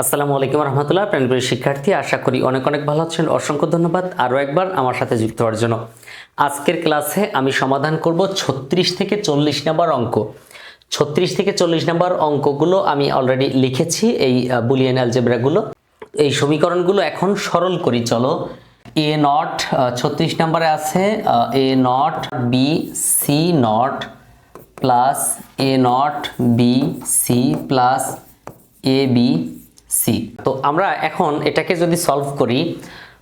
আসসালামু আলাইকুম রহমতুল্লাহ প্রাণপ্রিয় শিক্ষার্থী, আশা করি অনেক অনেক ভালো আছেন। অসংখ্য ধন্যবাদ আরও একবার আমার সাথে যুক্ত হওয়ার জন্য। আজকের ক্লাসে আমি সমাধান করব ছত্রিশ থেকে চল্লিশ নাম্বার অঙ্ক। ছত্রিশ থেকে চল্লিশ নাম্বার অঙ্কগুলো আমি অলরেডি লিখেছি, এই বুলিয়ান অ্যালজেব্রাগুলো এই সমীকরণগুলো এখন সরল করি, চলো। এ নট ছত্রিশ নম্বরে আছে A not B C not plus A not B C plus A B C. তো আমরা এখন এটাকে যদি সলভ করি,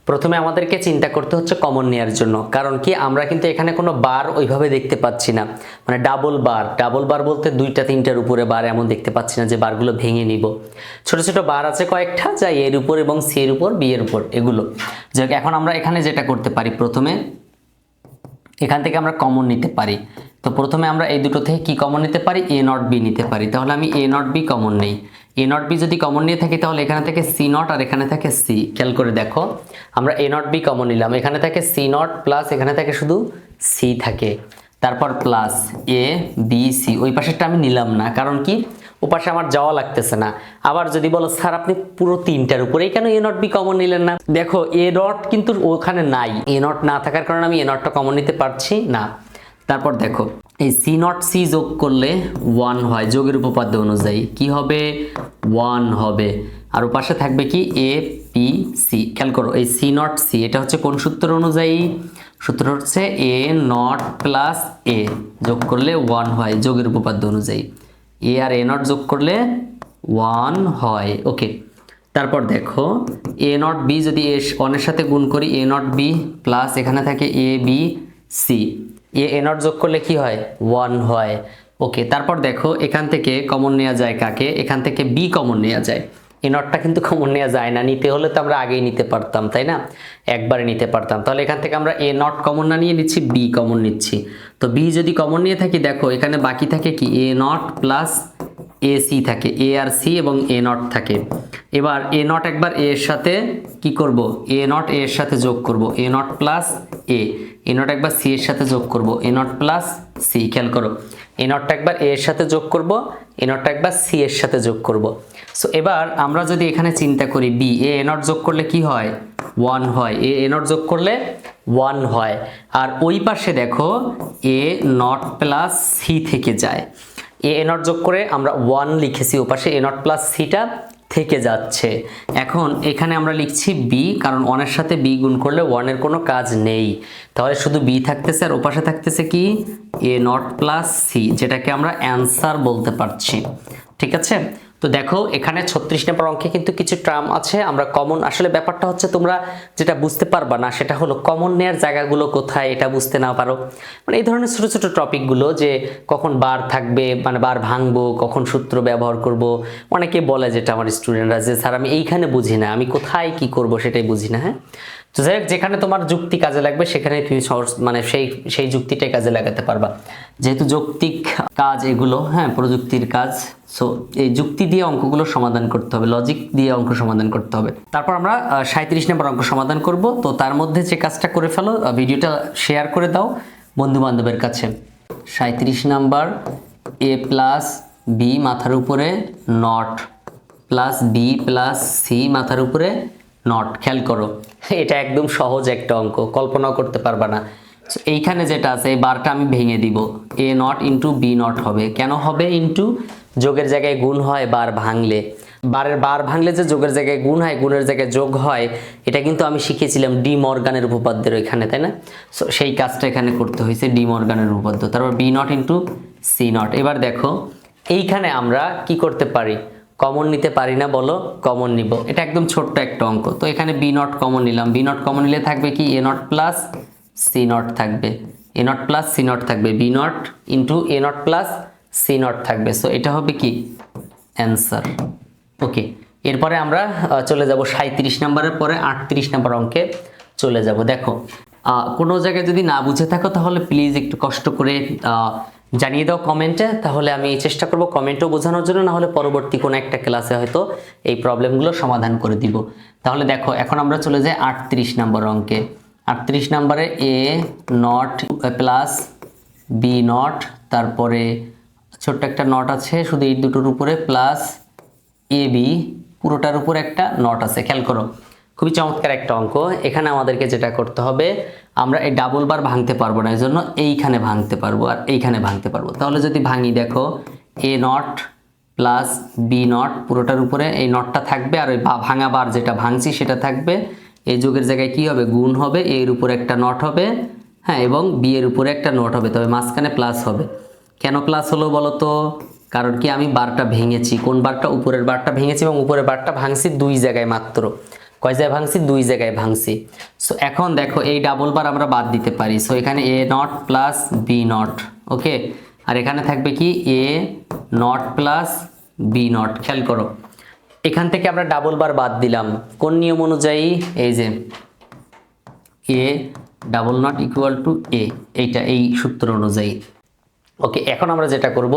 প্রথমে আমাদেরকে চিন্তা করতে হচ্ছে কমন নেওয়ার জন্য। কারণ কি, আমরা কিন্তু এখানে কোনো বার ওইভাবে দেখতে পাচ্ছি না। মানে ডাবল বার ডাবল বার বলতে দুইটা, তিনটার উপরে বার এমন দেখতে পাচ্ছি না যে বারগুলো ভেঙে নিব। ছোট ছোট বার আছে কয়েকটা, যা এর উপর এবং সি এর উপর বি এর উপর, এগুলো। যাক এখন আমরা এখানে যেটা করতে পারি প্রথমে, এখান থেকে আমরা কমন নিতে পারি। তো প্রথমে আমরা এই দুটো থেকে কি কমন নিতে পারি? এ নট বি নিতে পারি। তাহলে আমি এ নট বি কমন নেই। এ নট বি যদি কমন নিয়ে থাকি, তাহলে এখানে থেকে সি নট আর এখানে থাকে সি খেয়াল করে দেখো, আমরা এ নট বি কমন নিলাম। এখানে থাকে সি নট প্লাস এখানে থাকে শুধু সি থাকে। তারপর প্লাস এ বি সি ওই পাশেরটা আমি নিলাম না। কারণ কি? ও পাশে আমার যাওয়া লাগতেছে না। আবার যদি বলো, স্যার, আপনি পুরো তিনটার উপরেই কেন এ নট বি কমন নিলেন না? দেখো এ নট কিন্তু ওখানে নাই। এ নট না থাকার কারণে আমি এ নটটা কমন নিতে পারছি না। তারপর দেখো, এই সি নট সি যোগ করলে ওয়ান হয়, যোগের উপপাদ্য অনুযায়ী। কি হবে? ওয়ান হবে। আর পাশে থাকবে কি? এ পি সি খেয়াল করো, এই সি নট সি এটা হচ্ছে কোন সূত্র অনুযায়ী? সূত্র হচ্ছে এ নট প্লাস এ যোগ করলে ওয়ান হয়, যোগের উপপাদ্য অনুযায়ী। এ আর এ নট যোগ করলে ওয়ান হয়। ওকে তারপর দেখো এ নট বি যদি এ ওয়ানের সাথে গুণ করি এ নট বি প্লাস এখানে থাকে A B C A A not যোগ করলে কি হয়? ওয়ান হয়। ওকে তারপর দেখো, এখান থেকে কমন নেওয়া যায় কাকে? এখান থেকে বি কমন নেওয়া যায়। এ নটটা কিন্তু কমন নেওয়া যায় না। নিতে হলে তো আমরা আগেই নিতে পারতাম, তাই না? একবারে নিতে পারতাম। তাহলে এখান থেকে আমরা এ নট কমন না নিয়ে নিচ্ছি বি কমন নিচ্ছি। তো বি যদি কমন নিয়ে থাকি, দেখো, এখানে বাকি থাকে কি? A not plus A C থাকে এ আর সি এবং এ নট থাকে এবার এ নট একবার এর সাথে কি করব এ নট এর সাথে যোগ করব A not plus A A not একবার সি এর সাথে যোগ করব এ নট প্লাস সি খেয়াল করো এ নটটা একবার এর সাথে যোগ করব এ নটটা একবার সি এর সাথে যোগ করব সো এবার আমরা যদি এখানে চিন্তা করি বি এ এ নট যোগ করলে কি হয় ওয়ান হয় এ এ নট যোগ করলে ওয়ান হয় আর ওই পাশে দেখো এ নট প্লাস সি থেকে যায় এ এ নট যোগ করে আমরা ওয়ান লিখেছি ওপাশে, এ নট প্লাস সিটা থেকে যাচ্ছে। এখন এখানে আমরা লিখছি বি, কারণ ওয়ানের সাথে বি গুণ করলে ওয়ানের কোনো কাজ নেই। তাহলে শুধু বি থাকতেছে আর ওপাশে থাকতেছে কি? এ নট প্লাস সি যেটাকে আমরা অ্যান্সার বলতে পারছি। ঠিক আছে? তো দেখো, এখানে ছত্রিশ নম্বর অঙ্কে কিন্তু কিছু ট্রাম আছে। আমরা কমন আসলে ব্যাপারটা হচ্ছে তোমরা যেটা বুঝতে পারবা না, সেটা হলো কমন নেয়ার জায়গাগুলো কোথায়, এটা বুঝতে না পারো। মানে এই ধরনের ছোটো ছোটো টপিকগুলো যে কখন বার থাকবে মানে বার ভাঙবো, কখন সূত্র ব্যবহার করব, অনেকে বলে যেটা আমার স্টুডেন্টরা যে, স্যার, আমি এইখানে বুঝি না, আমি কোথায় কি করব সেটাই বুঝি না হ্যাঁ? তো যাই হোক, যেখানে তোমার যুক্তি কাজে লাগবে সেখানে তুমি সহজ মানে সেই সেই যুক্তিটাই কাজে লাগাতে পারবা। যেহেতু যৌক্তিক কাজ এগুলো হ্যাঁ প্রযুক্তির কাজ সো এই যুক্তি দিয়ে অঙ্কগুলো সমাধান করতে হবে লজিক দিয়ে অঙ্ক সমাধান করতে হবে। তারপর আমরা সাঁত্রিশ নম্বর অঙ্ক সমাধান করব। তো তার মধ্যে যে কাজটা করে ফেলো ভিডিওটা শেয়ার করে দাও বন্ধু বান্ধবের কাছে। সাঁত্রিশ নাম্বার এ প্লাস বি মাথার উপরে not plus B plus C মাথার উপরে নট খেয়াল করো। এটা একদম সহজ একটা অঙ্ক, কল্পনাও করতে পারবা না। এইখানে যেটা আছে, এই বারটা আমি ভেঙে দিব। A not into B not হবে। কেন হবে ইন্টু যোগের জায়গায় গুণ হয় বার ভাঙলে। বারের বার ভাঙলে যে যোগের জায়গায় গুণ হয়, গুণের জায়গায় যোগ হয়, এটা কিন্তু আমি শিখেছিলাম ডি মর্গানের উপপাদ্যের ওইখানে, তাই না? সো সেই কাজটা এখানে করতে হয়েছে ডি মর্গানের উপপাদ্য। তারপর B not into C not এবার দেখো, এইখানে আমরা কি করতে পারি? কমন নিতে পারি না, বলো কমন নিব। এটা একদম ছোট্ট একটা অঙ্ক। তো এখানে বি নট কমন নিলাম। বি নট কমন নিলে থাকবে কি? A not plus C not থাকবে। A not plus C not থাকবে। B not into A not plus C not থাকবে। সো এটা হবে কি? অ্যান্সার ওকে এরপরে আমরা চলে যাব সাঁত্রিশ নাম্বারের পরে আটত্রিশ নাম্বার অঙ্কে চলে যাব। দেখো কোনো জায়গায় যদি না বুঝে থাকো, তাহলে প্লিজ একটু কষ্ট করে জানিয়ে দাও কমেন্টে, তাহলে আমি চেষ্টা করব কমেন্টও বোঝানোর জন্য না হলে পরবর্তী কোনো একটা ক্লাসে হয়তো এই প্রবলেমগুলো সমাধান করে দিব। তাহলে দেখো, এখন আমরা চলে যাই আটত্রিশ নম্বর অঙ্কে। আটত্রিশ নম্বরে A not plus B not, তারপরে ছোট্ট একটা নট আছে, শুধু এই দুটোর উপরে, প্লাস এ বি, পুরোটার উপর একটা নট আছে। খেয়াল করো খুবই চমৎকার একটা অঙ্ক। এখানে আমাদেরকে যেটা করতে হবে, আমরা এই ডাবল বার ভাঙতে পারব না এই জন্য এইখানে ভাঙতে পারব আর এইখানে ভাঙতে পারব। তাহলে যদি ভাঙি, দেখো A not plus B not পুরোটার উপরে এই নটটা থাকবে আর ওই ভাঙা বার যেটা ভাঙছি সেটা থাকবে। এই যোগের জায়গায় কি হবে? গুণ হবে এর উপরে একটা নট হবে হ্যাঁ এবং বি এর উপরে একটা নট হবে, তবে মাঝখানে প্লাস হবে। কেন প্লাস হলো বলো তো? কারণ কি আমি বারটা ভেঙেছি। কোন বারটা উপরের বারটা ভেঙেছি এবং উপরের বারটা ভাঙছি দুই জায়গায় মাত্র। কয় জায়গায় ভাঙছি? দুই জায়গায় ভাঙছি। সো এখন দেখো, এই ডাবল বার আমরা বাদ দিতে পারি। সো এখানে A nought plus B nought okay আর এখানে থাকবে কি? A nought plus B nought খেয়াল করো। এখান থেকে আমরা ডাবল বার বাদ দিলাম। কোন নিয়ম অনুযায়ী? এই যে A double nought equal to A এইটা, এই সূত্র অনুযায়ী। ওকে এখন আমরা যেটা করব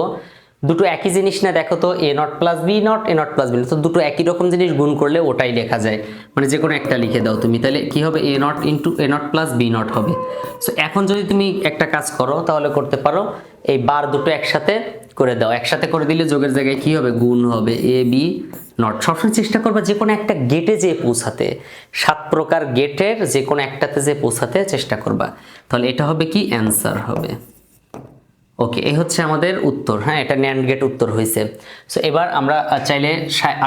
দুটো একই জিনিস না, দেখো তো A nought plus B nought A nought plus B তো দুটো একই রকম জিনিস গুণ করলে ওটাই লেখা যায়। মানে যে কোনো একটা লিখে দাও তুমি, তাহলে কি হবে? A nought into A nought plus B nought হবে। সো এখন যদি তুমি একটা কাজ করো, তাহলে করতে পারো, এই বার দুটো একসাথে করে দাও। একসাথে করে দিলে যোগের জায়গায় কি হবে? গুণ হবে। এ বি নট সবসময় চেষ্টা করবা যে কোনো একটা গেটে যেয়ে পৌঁছাতে। সাত প্রকার গেটের যে কোনো একটাতে যে পৌঁছাতে চেষ্টা করবা। তাহলে এটা হবে কি? অ্যান্সার হবে। ওকে এই হচ্ছে আমাদের উত্তর হ্যাঁ এটা ন্যান্ড গেট উত্তর হয়েছে। সো এবার আমরা চাইলে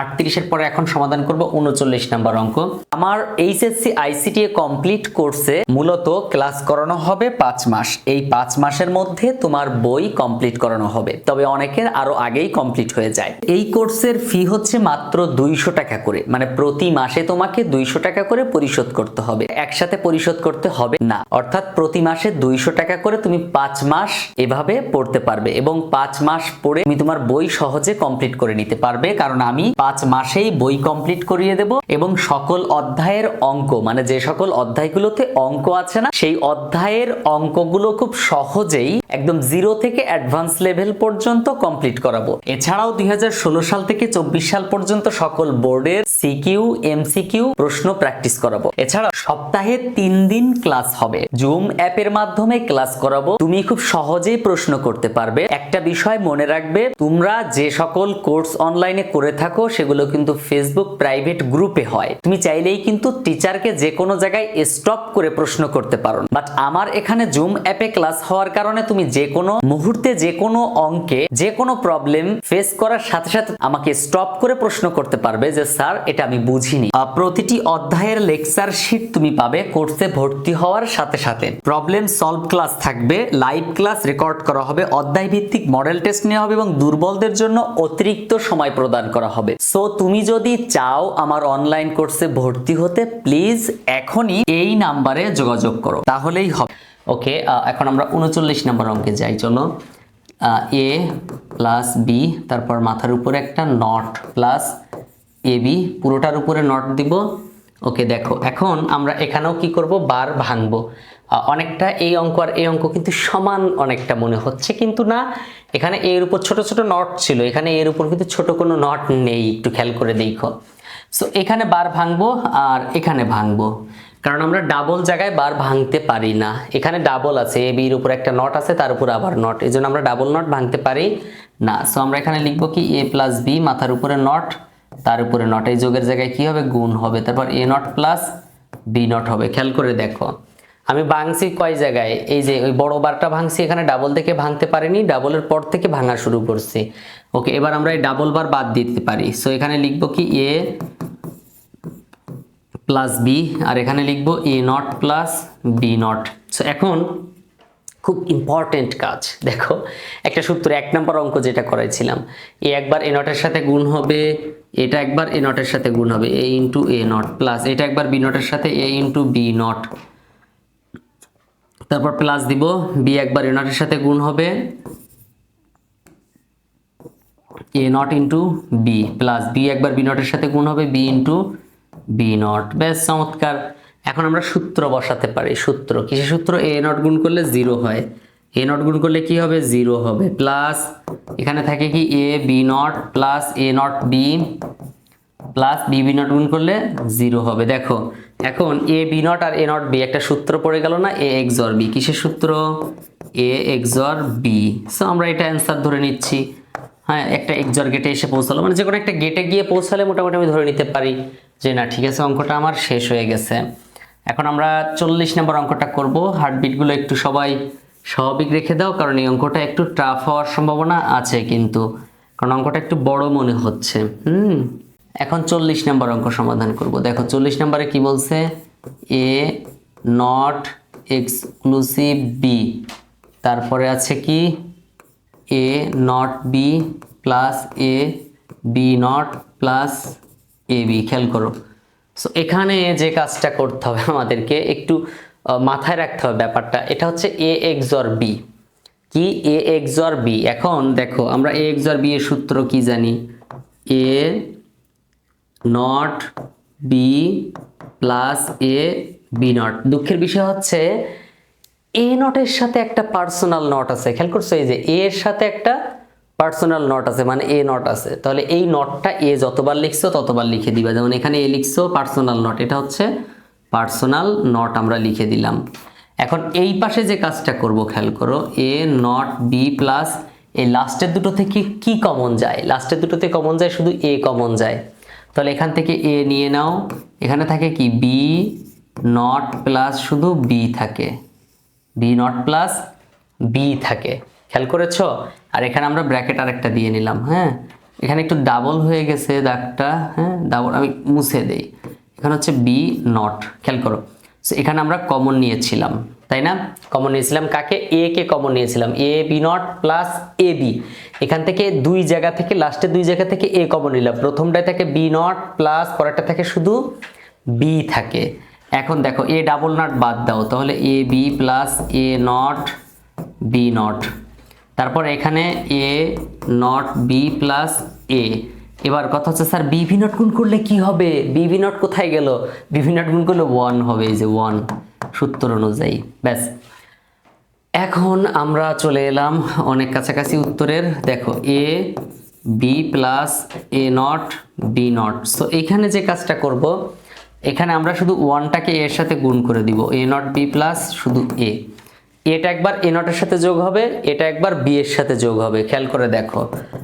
আটত্রিশের পরে এখন সমাধান করব উনচল্লিশ নাম্বার অঙ্ক। আমার এইচএসসি আইসিটি কমপ্লিট কোর্সে মূলত ক্লাস করানো হবে পাঁচ মাস। এই পাঁচ মাসের মধ্যে তোমার বই কমপ্লিট করানো হবে। তবে অনেকের আরও আগেই কমপ্লিট হয়ে যায়। এই কোর্সের ফি হচ্ছে মাত্র দুইশো টাকা করে। মানে প্রতি মাসে তোমাকে দুইশো টাকা করে পরিশোধ করতে হবে। একসাথে পরিশোধ করতে হবে না। অর্থাৎ প্রতি মাসে দুইশো টাকা করে তুমি পাঁচ মাস এভাবে পড়তে পারবে এবং পাঁচ মাস পড়ে তুমি তোমার বই সহজে কমপ্লিট করে নিতে পারবে। কারণ আমি পাঁচ মাসেই বই কমপ্লিট করিয়ে দেব এবং সকল অধ্যায়ের অঙ্ক মানে যে সকল অধ্যায়গুলোতে অঙ্ক আছে না, সেই অধ্যায়ের অঙ্কগুলো খুব সহজেই একদম জিরো থেকে অ্যাডভান্স লেভেল পর্যন্ত কমপ্লিট করাবো। এছাড়াও দুই হাজার ষোলো সাল থেকে চব্বিশ সাল পর্যন্ত সকল বোর্ডের সিকিউ এমসিকিউ প্রশ্ন প্র্যাকটিস করাবো। এছাড়া সপ্তাহে তিন দিন ক্লাস হবে। জুম অ্যাপের মাধ্যমে ক্লাস করাবো। তুমি খুব সহজেই প্রশ্ন করতে পারবে। একটা বিষয় মনে রাখবে, তোমরা যে সকল কোর্স অনলাইনে করে থাকো, সেগুলো কিন্তু ফেসবুক প্রাইভেট গ্রুপে হয়। তুমি চাইলেই কিন্তু টিচারকে যে কোনো জায়গায় স্টপ করে প্রশ্ন করতে পারো। বাট আমার এখানে জুম অ্যাপে ক্লাস হওয়ার কারণে তুমি যে কোনো মুহূর্তে যে কোনো অঙ্কে যে কোনো প্রবলেম ফেস করার সাথে সাথে আমাকে স্টপ করে প্রশ্ন করতে পারবে যে, স্যার, এটা আমি বুঝিনি। প্রতিটি অধ্যায়ের লেকচার শিট তুমি পাবে কোর্সে ভর্তি হওয়ার সাথে সাথে। প্রবলেম সলভ ক্লাস থাকবে লাইভ ক্লাস রেকর্ড করা হবে অধ্যায় ভিত্তিক মডেল টেস্ট নেওয়া হবে এবং দুর্বলদের জন্য অতিরিক্ত সময় প্রদান করা হবে। সো তুমি যদি চাও আমার অনলাইন কোর্সে ভর্তি হতে প্লিজ এখনই এই নাম্বারে যোগাযোগ করো। তাহলেই হবে। ওকে এখন আমরা উনচল্লিশ নম্বর অঙ্কে যাই। চলো এ প্লাস বি তারপর মাথার উপরে একটা নট প্লাস এ বি পুরোটার উপরে নট দিব। ওকে দেখো, এখন আমরা এখানেও কি করব? বার ভাঙবো। অনেকটা এই অঙ্ক আর এই অঙ্ক কিন্তু সমান অনেকটা মনে হচ্ছে, কিন্তু না, এখানে এর উপর ছোট ছোট নট ছিল, এখানে এর উপর কিন্তু ছোট কোনো নট নেই, একটু খেয়াল করে দেখো। সো এখানে বার ভাঙবো আর এখানে ভাঙবো, কারণ আমরা ডাবল জায়গায় বার ভাঙতে পারি না। এখানে ডাবল আছে এ বির উপর একটা নট আছে, তার উপর আবার নট এই জন্য আমরা ডাবল নট ভাঙতে পারি না। সো আমরা এখানে লিখব কি এ প্লাস বি মাথার উপরে নট তার উপরে নট এই যোগের জায়গায় কি হবে? গুণ হবে, তারপর A nought plus B nought হবে, খেয়াল করে দেখো। আমি ভাঙছি কয় জায়গায়? এই যে ওই বড় বারটা ভাঙছি, এখানে ডাবল থেকে ভাঙতে পারিনি ডাবলের পর থেকে ভাঙা শুরু করছি। ওকে এবার আমরা এই ডাবল বার বাদ দিতে পারি। সো এখানে লিখব কি এ প্লাস বি আর এখানে লিখব A nought plus B nought so এখন খুব ইম্পর্টেন্ট কাজ। দেখো, একটা সূত্র এক নম্বর অঙ্ক যেটা করাইছিলাম। এ একবার এ নটের সাথে গুণ হবে, এটা একবার এ নটের সাথে গুণ হবে। A into A nought plus এটা একবার বি নটের সাথে এ ইন্টু বি নট তারপর প্লাস দিব বি একবার এ নটের সাথে গুণ হবে। A nought into B plus B একবার বি নটের সাথে গুণ হবে বি ইন্টু বি নট বেশ, চমৎকার। এখন আমরা সূত্র বসাতে পারি, সূত্র। কিসের সূত্র? এ নট গুণ করলে জিরো হয়। এ নট গুণ করলে কি হবে? জিরো হবে। প্লাস এখানে থাকে কি? A B nought plus A nought B plus B B nought গুণ করলে জিরো হবে। দেখো এখন এ বি নট আর এ নট বি, একটা সূত্র পড়ে গেল না? এ এক্সর বি, কিসের সূত্র? এ এক্সর বি। সো আমরা এটা অ্যান্সার ধরে নিচ্ছি। হ্যাঁ একটা এক্সর গেটে এসে পৌঁছালো। মানে যে কোনো একটা গেটে গিয়ে পৌঁছালে মোটামুটি আমি ধরে নিতে পারি যে, না, ঠিক আছে, অঙ্কটা আমার শেষ হয়ে গেছে। এখন আমরা চল্লিশ নম্বর অঙ্কটা করব। হার্টবিটগুলো একটু সবাই স্বাভাবিক রেখে দাও, কারণ এই অঙ্কটা একটু টাফ হওয়ার সম্ভাবনা আছে কিন্তু। কারণ অঙ্কটা একটু বড় মনে হচ্ছে। হুম? এখন চল্লিশ নম্বর অঙ্ক সমাধান করব। দেখো, চল্লিশ নম্বরে কি বলছে? এ নট এক্সক্লুসিভ বি তারপরে আছে কি? A nought B plus A B nought plus A B খেয়াল করো। সো এখানে যে কাজটা করতে হবে আমাদেরকে, একটু মাথায় রাখতে হবে ব্যাপারটা। এটা হচ্ছে এ এক্সর বি কি এ এক্স এক্সর বি এখন দেখো, আমরা এ এক্সর বি এর সূত্র কি জানি? A nought B plus A B nought দুঃখের বিষয় হচ্ছে এ নটের সাথে একটা পার্সোনাল নট আছে। খেয়াল করছ এই যে এর সাথে একটা পার্সোনাল নট আছে মানে এ নট আছে। তাহলে এই নটটা এ যতবার লিখছো, ততবার লিখে দিবা। যেমন এখানে এ লিখছো পার্সোনাল নট এটা হচ্ছে পার্সোনাল নট আমরা লিখে দিলাম। এখন এই পাশে যে কাজটা করব, খেয়াল করো এ নট বি প্লাস এই লাস্টের দুটো থেকে কি কমন যায়? লাস্টের দুটোতে কমন যায়, শুধু এ কমন যায়। তাহলে এখান থেকে এ নিয়ে নাও। এখানে থাকে কি? বি নট প্লাস শুধু বি থাকে। বি নট প্লাস বি থাকে। খেয়াল করেছ? আর এখানে আমরা ব্র্যাকেট আর একটা দিয়ে নিলাম হ্যাঁ? এখানে একটু ডাবল হয়ে গেছে দাগটা হ্যাঁ? ডাবল আমি মুছে দেই। এখানে হচ্ছে বি নট খেয়াল করো। এখানে আমরা কমন নিয়েছিলাম, তাই না? কমন নিয়েছিলাম কাকে? এ কে কমন নিয়েছিলাম। A B nought plus A B এখান থেকে দুই জায়গা থেকে লাস্টে দুই জায়গা থেকে এ কমন নিলাম। প্রথমটায় থাকে বি নট প্লাস পরেরটা থাকে শুধু বি থাকে। এখন দেখো এ ডাবল নট বাদ দাও, তাহলে A B plus A nought B nought তারপর এখানে A nought B plus A এবার কথা হচ্ছে, স্যার বিভি নট গুণ করলে কি হবে? বিভি নট কোথায় গেল? বিভি নট গুণ করলে ওয়ান হবে, এই যে ওয়ান সূত্র অনুযায়ী। ব্যাস। এখন আমরা চলে এলাম অনেক কাছাকাছি উত্তরের। দেখো A B plus A nought B nought so এখানে যে কাজটা করব, এখানে আমরা শুধু ওয়ানটাকে এর সাথে গুণ করে দিব। এ নট বি প্লাস শুধু এ এটা একবার এ নটের সাথে যোগ হবে, এটা একবার বি এর সাথে যোগ হবে, খেয়াল করে দেখো।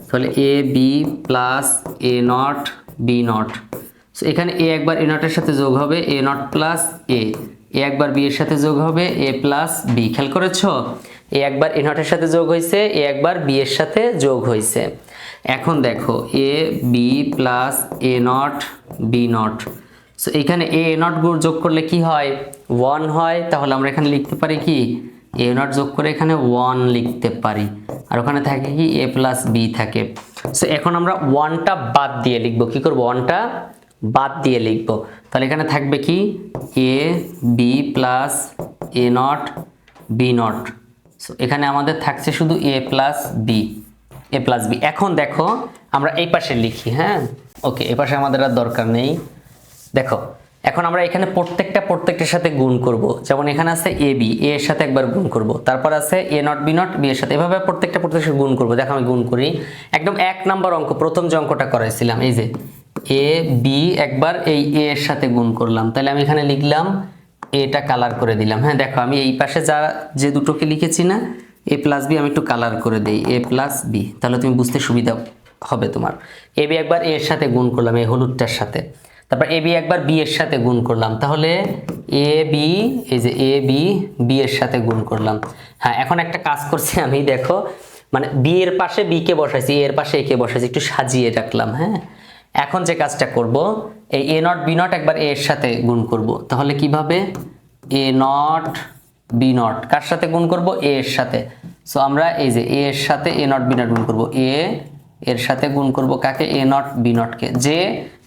তাহলে A B plus A nought B nought so এখানে এ একবার এ নটের সাথে যোগ হবে এ নট প্লাস এ এ একবার বি এর সাথে যোগ হবে এ প্লাস বি খেয়াল করেছ? এ একবার এ নটের সাথে যোগ হয়েছে এ একবার বি এর সাথে যোগ হয়েছে। এখন দেখো A B plus A nought B nought so এখানে এ নট গুণ যোগ করলে কি হয়? ওয়ান হয়, তাহলে আমরা এখানে লিখতে পারি কি? এ নট যোগ করে এখানে ওয়ান লিখতে পারি। আর ওখানে থাকে কি এ প্লাস বি থাকে। সো এখন আমরা ওয়ানটা বাদ দিয়ে লিখব। কি করব? ওয়ানটা বাদ দিয়ে লিখব। তাহলে এখানে থাকবে কি? A B plus A nought B nought so এখানে আমাদের থাকছে শুধু A plus B A plus B এখন দেখো, আমরা এই পাশে লিখি হ্যাঁ? ওকে এ পাশে আমাদের আর দরকার নেই। দেখো এখন আমরা এখানে প্রত্যেকটা প্রত্যেকটার সাথে গুণ করব। যেমন এখানে আছে এ, বি, এ এর সাথে একবার গুণ করব। তারপর আছে A nought, B nought, B এর সাথে। এভাবে প্রত্যেকটা প্রত্যেকটা গুণ করব। দেখো আমি গুণ করি। একদম এক নাম্বার অঙ্ক, প্রথম যে অঙ্কটা করাইছিলাম, এই যে এ, বি, একবার এই এ এর সাথে গুণ করলাম। তাহলে আমি এখানে লিখলাম, এটা কালার করে দিলাম। হ্যাঁ দেখো, আমি এই পাশে যা, যে দুটোকে লিখেছি না, এ প্লাস বি আমি একটু কালার করে দিই। A plus B. তাহলে তুমি বুঝতে সুবিধা হবে তোমার। এ, বি একবার এর সাথে গুণ করলাম, এই হলুদটার সাথে। তারপর এ বি একবার বি এর সাথে গুণ করলাম। তাহলে এ বি, এই যে এ বি বি এর সাথে গুণ করলাম। হ্যাঁ এখন একটা কাজ করছি আমি, দেখো। মানে বি এর পাশে বি কে বসাইছি এর পাশে এ কে বসাইছি, একটু সাজিয়ে রাখলাম হ্যাঁ? এখন যে কাজটা করব, এই এ নট, বি নট একবার এর সাথে গুণ করব। তাহলে কীভাবে? এ নট, বি নট, কার সাথে গুণ করব? এ এর সাথে। সো আমরা এই যে এ এর সাথে এ নট, বি নট গুণ করব। এ এর সাথে গুণ করব কাকে? এ নট, বি নটকে যে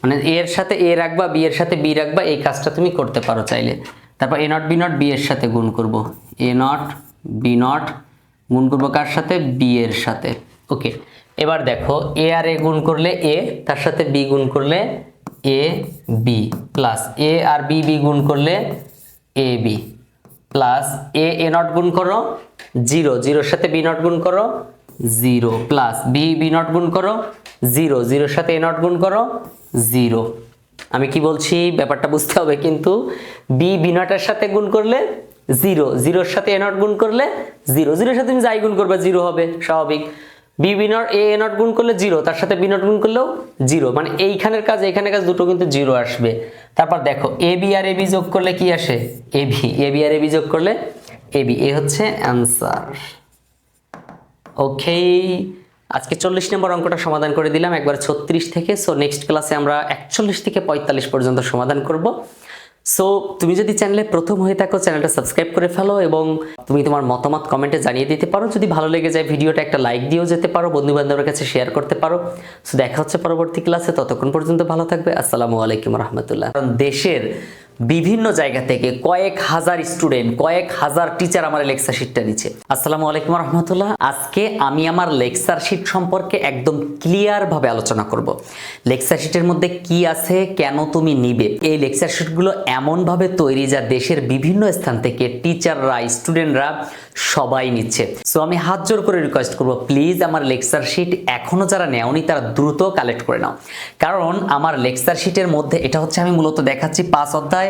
মানে এর সাথে এ রাখবা, বি এর সাথে বি রাখবা, এই কাজটা তুমি করতে পারো চাইলে। তারপর A nought, B nought, B এর সাথে গুণ করব। এ নট, বি নট, গুণ করব কার সাথে? বি এর সাথে। ওকে, এবার দেখো, এ আর এ গুণ করলে এ, তার সাথে বি গুণ করলে এ, বি, প্লাস এ আর বি বি গুণ করলে A, B, plus A A nought গুণ করো, জিরো, জিরোর সাথে বি নট গুণ করো zero plus B B nought গুণ করো, জিরো, জিরোর সাথে এ নট গুণ করো, জিরো। আমি কি বলছি? ব্যাপারটা বুঝতে হবে কিন্তু, বি বি নটের সাথে গুণ করলে জিরো, জিরোর সাথে এ নট গুণ করলে জিরো। জিরোর সাথে তুমি যাই গুণ করবে, জিরো হবে, স্বাভাবিক। B B nought A nought গুণ করলে জিরো, তার সাথে বি নট গুণ করলেও জিরো। মানে এইখানের কাজ এইখানের কাজ দুটো কিন্তু জিরো আসবে। তারপর দেখো, এ, বি আর এ বি যোগ করলে কি আসে? A, B. এ, বি আর এ বি যোগ করলে এ, বি। এ হচ্ছে অ্যান্সার ওকে আজকে চল্লিশ নম্বর অঙ্কটা সমাধান করে দিলাম। একবার ছত্রিশ থেকে সো নেক্সট ক্লাসে আমরা একচল্লিশ থেকে পঁয়তাল্লিশ পর্যন্ত সমাধান করব। সো তুমি যদি চ্যানেলে প্রথম হয়ে থাকো চ্যানেলটা সাবস্ক্রাইব করে ফেলো এবং তুমি তোমার মতামত কমেন্টে জানিয়ে দিতে পারো। যদি ভালো লেগে যায় ভিডিওটা, একটা লাইক দিয়েও যেতে পারো বন্ধু বান্ধবের কাছে শেয়ার করতে পারো। সো দেখা হচ্ছে পরবর্তী ক্লাসে ততক্ষণ পর্যন্ত ভালো থাকবে। আসসালামু আলাইকুম রহমতুল্লাহ। কারণ দেশের বিভিন্ন জায়গা থেকে কয়েক হাজার স্টুডেন্ট কয়েক হাজার টিচার আমার লেকচার শিটটা নিচ্ছে আসসালামু আলাইকুম রহমতুল্লাহ। আজকে আমি আমার লেকচার শিট সম্পর্কে একদম ক্লিয়ারভাবে আলোচনা করব। লেকচার শিটের মধ্যে কি আছে, কেন তুমি নিবে? এই লেকচার শিটগুলো এমনভাবে তৈরি যা দেশের বিভিন্ন স্থান থেকে টিচাররা স্টুডেন্টরা সবাই নিচ্ছে। সো আমি হাত জোর করে রিকোয়েস্ট করব প্লিজ আমার লেকচার শিট এখনও যারা নেওনি, তারা দ্রুত কালেক্ট করে নাও। কারণ আমার লেকচার শিটের মধ্যে, এটা হচ্ছে আমি মূলত দেখাচ্ছি পাঁচ অধ্যায়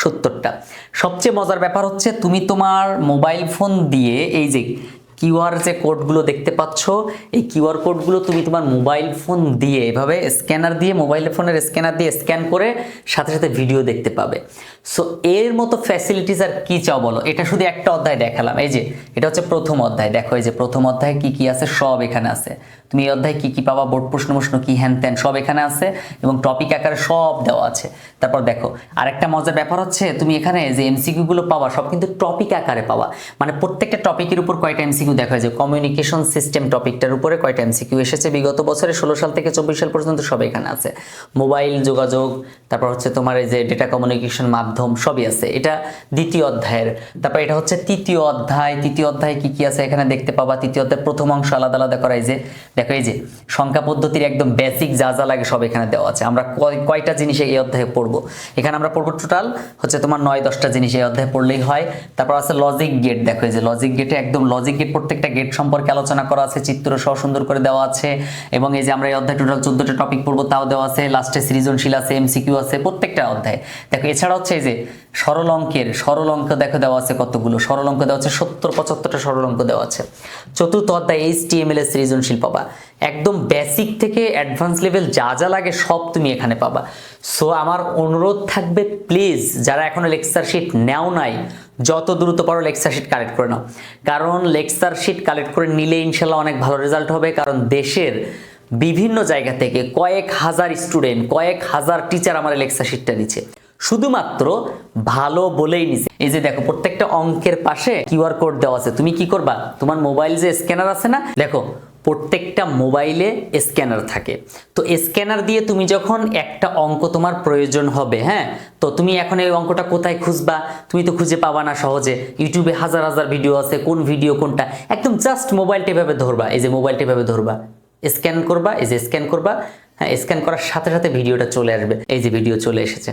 সত্তরটা। সবচেয়ে মজার ব্যাপার হচ্ছে তুমি তোমার মোবাইল ফোন দিয়ে এই যে কিউআর যে কোডগুলো দেখতে পাচ্ছ, এই কিউআর কোডগুলো তুমি তোমার মোবাইল ফোন দিয়ে এভাবে স্ক্যানার দিয়ে, মোবাইল ফোনের স্ক্যানার দিয়ে স্ক্যান করে সাথে সাথে ভিডিও দেখতে পাবে। সো এর মতো ফ্যাসিলিটিস আর কী চাও বলো? এটা শুধু একটা অধ্যায় দেখালাম। এই যে, এটা হচ্ছে প্রথম অধ্যায়। দেখো এই যে প্রথম অধ্যায়ে কি কি আছে? সব এখানে আছে। তুমি এই অধ্যায়ে কি কি পাবা, বোর্ড প্রশ্ন প্রশ্ন কি, হ্যান ত্যান সব এখানে আছে এবং টপিক আকারে সব দেওয়া আছে। তারপর দেখো, আরেকটা মজার ব্যাপার হচ্ছে তুমি এখানে যে এমসিকিউ গুলো পাবা, সব কিন্তু টপিক আকারে পাবা। মানে প্রত্যেকটা টপিকের উপর কয়টা এমসিকিউ দেখা যায়? কমিউনিকেশন সিস্টেম টপিকটার উপরে কয়টা এমসিকিউ এসেছে? বিগত বছরে ষোলো সাল থেকে চব্বিশ সাল পর্যন্ত সব এখানে আছে। মোবাইল, যোগাযোগ, তারপর হচ্ছে তোমার এই যে ডেটা কমিউনিকেশন মাধ্যম সবই আছে। এটা দ্বিতীয় অধ্যায়ের। তারপর এটা হচ্ছে তৃতীয় অধ্যায়। তৃতীয় অধ্যায় কি কি আছে এখানে দেখতে পাবা? তৃতীয় অধ্যায়ের প্রথম অংশ আলাদা আলাদা করা এই যে দেখো এই যে সংখ্যা পদ্ধতির একদম বেসিক যা যা লাগে সব এখানে দেওয়া আছে। আমরা কয়- কয়টা জিনিস এই অধ্যায়ে পড়ব? এখানে আমরা পড়ব টোটাল হচ্ছে তোমার নয়, দশটা জিনিস এই অধ্যায়ে পড়লেই হয়। তারপর আছে লজিক গেট দেখো এই যে লজিক গেটে একদম লজিক গেট প্রত্যেকটা গেট সম্পর্কে আলোচনা করা আছে, চিত্র সহ সুন্দর করে দেওয়া আছে। এবং এই যে আমরা এই অধ্যায় টোটাল চোদ্দটা টপিক পড়ব, তাও দেওয়া আছে। লাস্টে সৃজনশীল আছে এমসিকিউ আছে, প্রত্যেকটা অধ্যায়। দেখো, এছাড়া হচ্ছে এই যে সরল অঙ্কের সরল অঙ্ক দেখো দেওয়া আছে কতগুলো? সরল অঙ্ক দেওয়া আছে সত্তর, পঁচাত্তরটা সরল অঙ্ক দেওয়া আছে। চতুর্থ অধ্যায় এইচ টি এম এল সৃজনশীল পাবা। একদম বেসিক থেকে অ্যাডভান্স লেভেল যা যা লাগে সব তুমি এখানে পাবা। সো আমার অনুরোধ থাকবে প্লিজ যারা এখনও লেকচার শিট নেও নাই, যত দ্রুত পারো লেকচার শিট কালেক্ট করে নাও। কারণ লেকচার শিট কালেক্ট করে নিলে ইনশাল্লাহ অনেক ভালো রেজাল্ট হবে, কারণ দেশের বিভিন্ন জায়গা থেকে কয়েক হাজার স্টুডেন্ট কয়েক হাজার টিচার আমার লেকচার শিটটা নিচ্ছে শুধুমাত্র ভালো বলেই নিছে। এই যে দেখো, প্রত্যেকটা অঙ্কের পাশে কিউআর কোড দেওয়া আছে। তুমি কি করবা? তোমার মোবাইল যে স্ক্যানার আছে না, দেখো, প্রত্যেকটা মোবাইলে স্ক্যানার থাকে। তো স্ক্যানার দিয়ে তুমি যখন একটা অঙ্ক তোমার প্রয়োজন হবে হ্যাঁ তো তুমি এখন এই অঙ্কটা কোথায় খুঁজবা? তুমি তো খুঁজে পাবা না সহজে। ইউটিউবে হাজার হাজার ভিডিও আছে, কোন ভিডিও কোনটা? একদম জাস্ট মোবাইলটা এভাবে ধরবা, এই যে মোবাইলটা এভাবে ধরবা। স্ক্যান করবা, এই যে স্ক্যান করবা হ্যাঁ স্ক্যান করার সাথে সাথে ভিডিওটা চলে আসবে। এই যে ভিডিও চলে এসেছে।